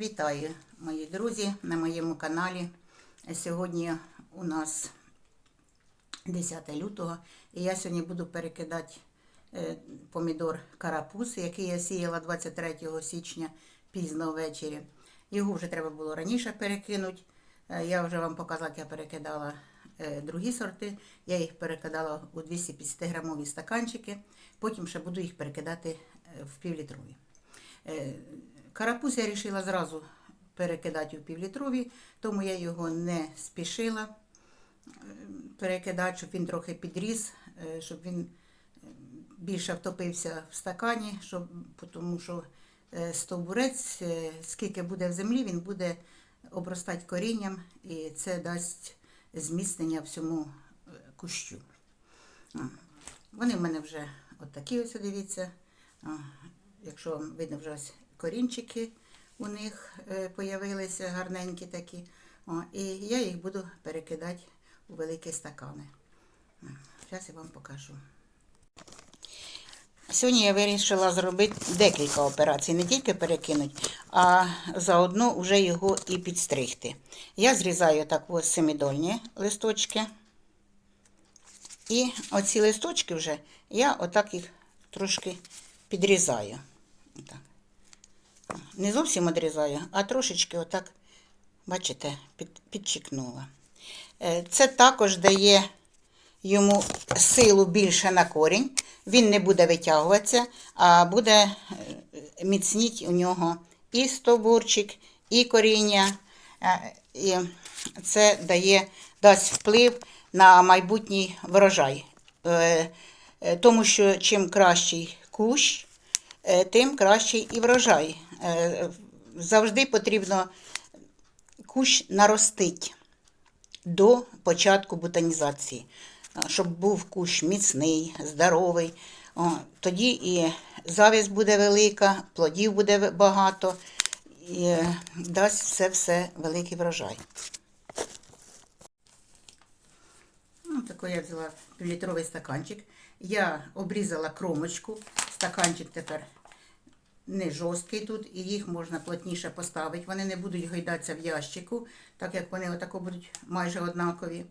Вітаю, мої друзі, на моєму каналі. Сьогодні у нас 10 лютого, і я сьогодні буду перекидати е, помідор карапуз, який я сіяла 23 січня пізно ввечері. Його вже треба було раніше перекинути. Е, Я вже вам показала, як я перекидала е, другі сорти. Я їх перекидала у 250 грамові стаканчики. Потім ще буду їх перекидати в півлітрові. Карапуз я вирішила зразу перекидати у півлітрові, тому я його не спішила е, перекидати, щоб він трохи підріс, е, щоб він е, більше втопився в стакані, щоб, тому що стовбурець, скільки буде в землі, він буде обростати корінням і це дасть зміцнення всьому кущу. Вони в мене вже от такі ось, дивіться. Якщо видно, вже ось корінчики у них е, появилися гарненькі такі. О, і я їх буду перекидати у великі стакани. Зараз я вам покажу. Сьогодні я вирішила зробити декілька операцій, не тільки перекинути, а заодно вже його і підстригти. Я зрізаю так ось семидольні листочки. І оці листочки вже я отак їх трошки підрізаю. Не зовсім відрізаю, а трошечки отак, бачите, під, підчікнула. Е, Це також дає йому силу більше на корінь. Він не буде витягуватися, а буде е, міцніть у нього і стовбурчик, і коріння. Е, І це дає, дасть вплив на майбутній врожай. Тому що чим кращий кущ, тим кращий і врожай. Е, Завжди потрібно кущ наростити до початку ботанізації, А, щоб був кущ міцний, здоровий. Тоді і завість буде велика, плодів буде багато, і е, дасть все все великий врожай. Ну, такий я взяла півлітровий стаканчик. Я обрізала кромочку. Стаканчик тепер не жорсткий тут, і їх можна плотніше поставити. Вони не будуть гойдатися в ящику, так як вони отако будуть майже однакові.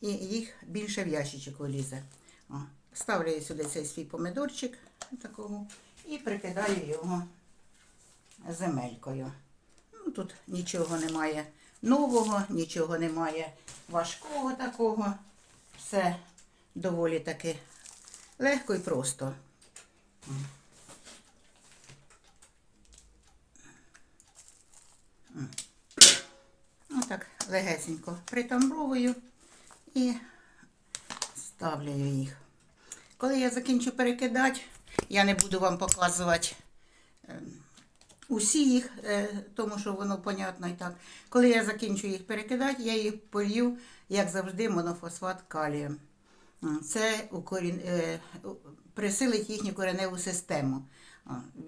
І їх більше в ящичок вилізе. О. Ставлю сюди цей свій помидорчик такого, і прикидаю його земелькою. Ну, тут нічого немає нового, нічого немає важкого такого. Все доволі таки легко і просто. Отак легесенько притамбовую і ставлю їх. Коли я закінчу перекидати, я не буду вам показувати ем, усі їх, е, тому що воно понятно і так. Коли я закінчу їх перекидати, я їх полью, як завжди, монофосфат калію. М, Це укорін... е, присилить їхню кореневу систему.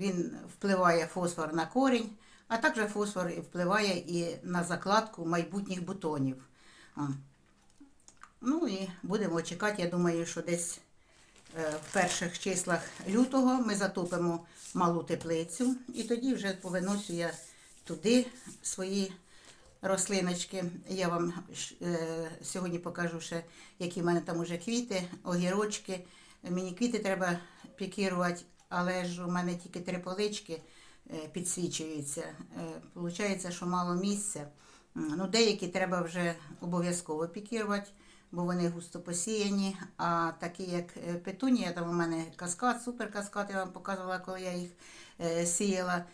Він впливає фосфор на корінь, а також фосфор впливає і на закладку майбутніх бутонів. Ну і будемо чекати, я думаю, що десь е, в перших числах лютого ми затопимо малу теплицю, і тоді вже повиносю я туди свої рослиночки. Я вам е, сьогодні покажу ще, які в мене там уже квіти, огірочки. Мені квіти треба пікірувати, але ж у мене тільки три полички підсвічуються. Е, Получається, що мало місця. Ну, деякі треба вже обов'язково пікірувати, бо вони густо посіяні. А такі, як е, петунія, там у мене каскад, суперкаскад, я вам показувала, коли я їх е, сіяла.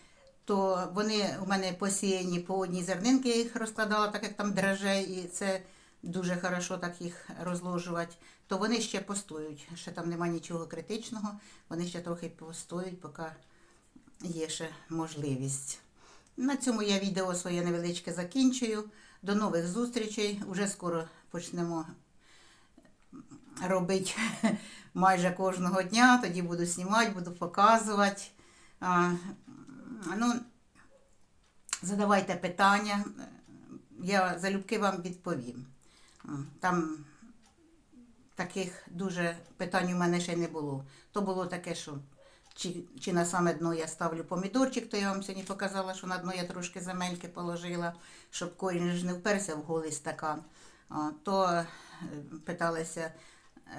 То вони у мене посіяні по одній зернинці, я їх розкладала, так як там драже, і це дуже хорошо так їх розложувати. То вони ще постоють. Ще там немає нічого критичного. Вони ще трохи постоють, поки є ще можливість. На цьому я відео своє невеличке закінчую. До нових зустрічей. Уже скоро почнемо робити майже кожного дня. Тоді буду знімати, буду показувати. Ну, задавайте питання. Я залюбки вам відповім. Там таких дуже питань у мене ще не було. То було таке, що чи, чи на саме дно я ставлю помідорчик, то я вам сьогодні показала, що на дно я трошки земельки положила, щоб корінь ж не вперся в голий стакан. То е, питалися,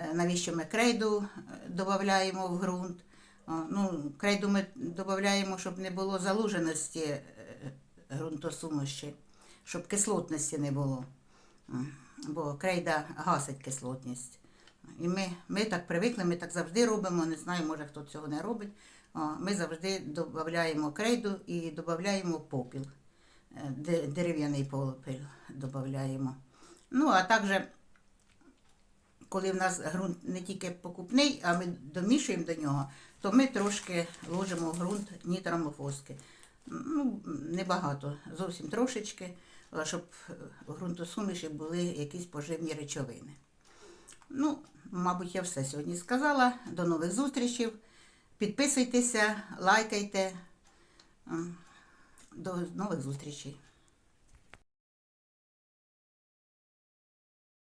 е, навіщо ми крейду додаємо в ґрунт. Ну, крейду ми додаємо, щоб не було залуженості е, ґрунтосуміші, щоб кислотності не було. Бо крейда гасить кислотність. І ми, ми так привикли, ми так завжди робимо. Не знаю, може хто цього не робить. Ми завжди додаємо крейду і додаємо попіл. Е, Дерев'яний попіл додаємо. Ну, а також, коли в нас ґрунт не тільки покупний, а ми домішуємо до нього, то ми трошки ложимо в ґрунт нітромофоски. Ну, небагато, зовсім трошечки, щоб в ґрунтосуміші були якісь поживні речовини. Ну, мабуть, я все сьогодні сказала. До нових зустрічей. Підписуйтеся, лайкайте. До нових зустрічей.